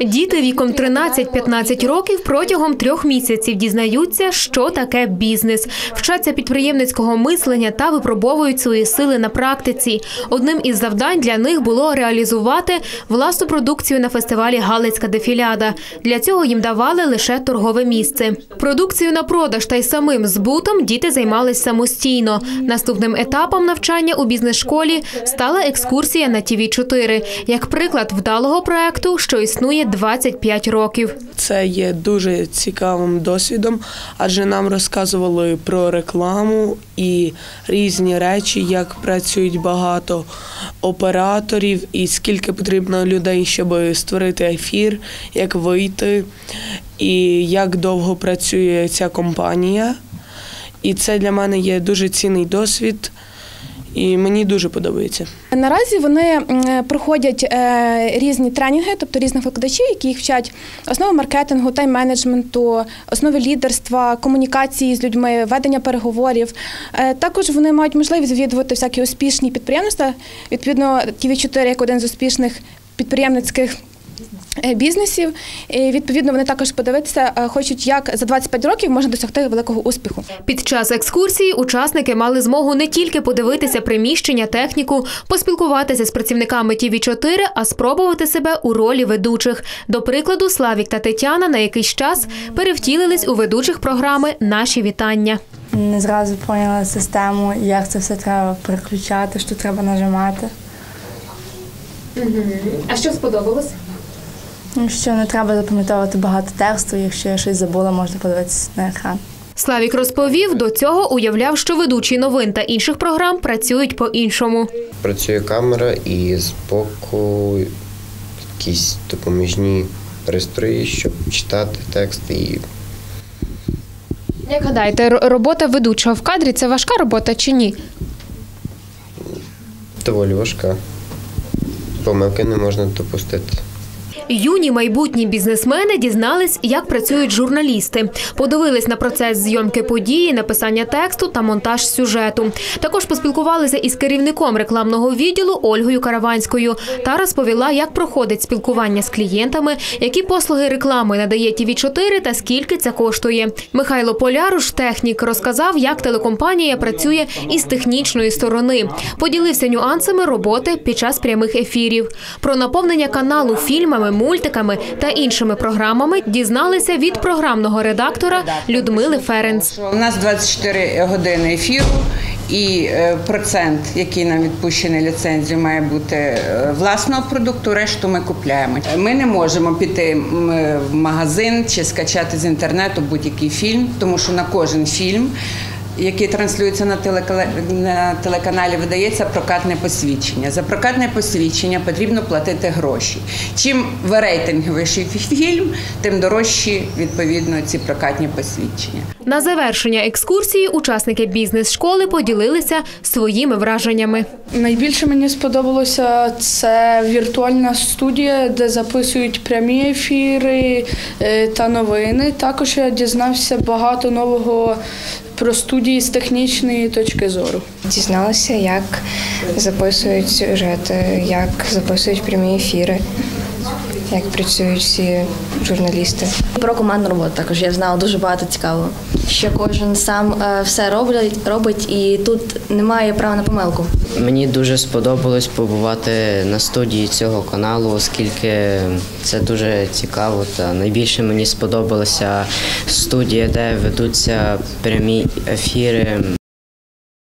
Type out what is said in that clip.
Діти віком 13-15 років протягом трьох місяців дізнаються, що таке бізнес, вчаться підприємницького мислення та випробовують свої сили на практиці. Одним із завдань для них було реалізувати власну продукцію на фестивалі Галицька дефіляда. Для цього їм давали лише торгове місце. Продукцію на продаж та й самим збутом діти займались самостійно. Наступним етапом навчання у бізнес-школі стала екскурсія на ТІВІ 4 як приклад вдалого проекту, що існує 25 років. Це є дуже цікавим досвідом, адже нам розказували про рекламу і різні речі, як працюють багато операторів, і скільки потрібно людей, щоб створити ефір, як вийти, і як довго працює ця компанія. І це для мене є дуже цінний досвід, і мені дуже подобається. Наразі вони проходять е, різні тренінги, тобто різних викладачів, які їх вчать основи маркетингу, тайм-менеджменту, основи лідерства, комунікації з людьми, ведення переговорів. Е, Також вони мають можливість відвідувати всякі успішні підприємства. Відповідно, tv 4 як один з успішних підприємницьких. Е, Бізнесів і відповідно вони також подивитися, е, хочуть, як за 25 років можна досягти великого успіху. Під час екскурсії учасники мали змогу не тільки подивитися приміщення, техніку, поспілкуватися з працівниками ТІВІ 4 а спробувати себе у ролі ведучих. До прикладу, Славік та Тетяна на якийсь час перевтілились у ведучих програми Наші вітання. Не зразу поняла систему, як це все треба переключати, що треба нажимати. А що сподобалось? Ну, Що не треба запам'ятовувати багато тексту, якщо я щось забула, можна подивитися на екран. Славік розповів, до цього уявляв, що ведучі новин та інших програм працюють по-іншому. Працює камера і збоку якісь допоміжні пристрої, щоб читати текст і Як гадаєте, робота ведучого в кадрі це важка робота чи ні? доволі важка. Помилки не можна допустити. Юні майбутні бізнесмени дізнались, як працюють журналісти. Подивились на процес зйомки події, написання тексту та монтаж сюжету. Також поспілкувалися із керівником рекламного відділу Ольгою Караванською та розповіла, як проходить спілкування з клієнтами, які послуги реклами надає тв 4 та скільки це коштує. Михайло Поляруш, технік, розказав, як телекомпанія працює із технічної сторони. Поділився нюансами роботи під час прямих ефірів. Про наповнення каналу фільмами, мультиками та іншими програмами дізналися від програмного редактора Людмили Ференц. У нас 24 години ефіру, і е, процент, який нам відпущений ліцензію, має бути е, власного продукту. Решту ми купляємо. Ми не можемо піти е, в магазин чи скачати з інтернету будь-який фільм, тому що на кожен фільм. Який транслюється на на телеканалі, видається прокатне посвідчення. За прокатне посвідчення потрібно платити гроші. Чим рейтинговіший фільм, тим дорожчі відповідно ці прокатні посвідчення. На завершення екскурсії учасники бізнес-школи поділилися своїми враженнями. Найбільше мені сподобалося це віртуальна студія, де записують прямі ефіри е, та новини. Також я дізнався багато нового про студії з технічної точки зору. Дізналася, як записують сюжети, як записують прямі ефіри, як працюють всі журналісти. Про командну роботу також я знала дуже багато цікавого. Що кожен сам е, все робить, робить, і тут немає права на помилку. Мені дуже сподобалось побувати на студії цього каналу, оскільки це дуже цікаво. Та найбільше мені сподобалася студія, де ведуться прямі ефіри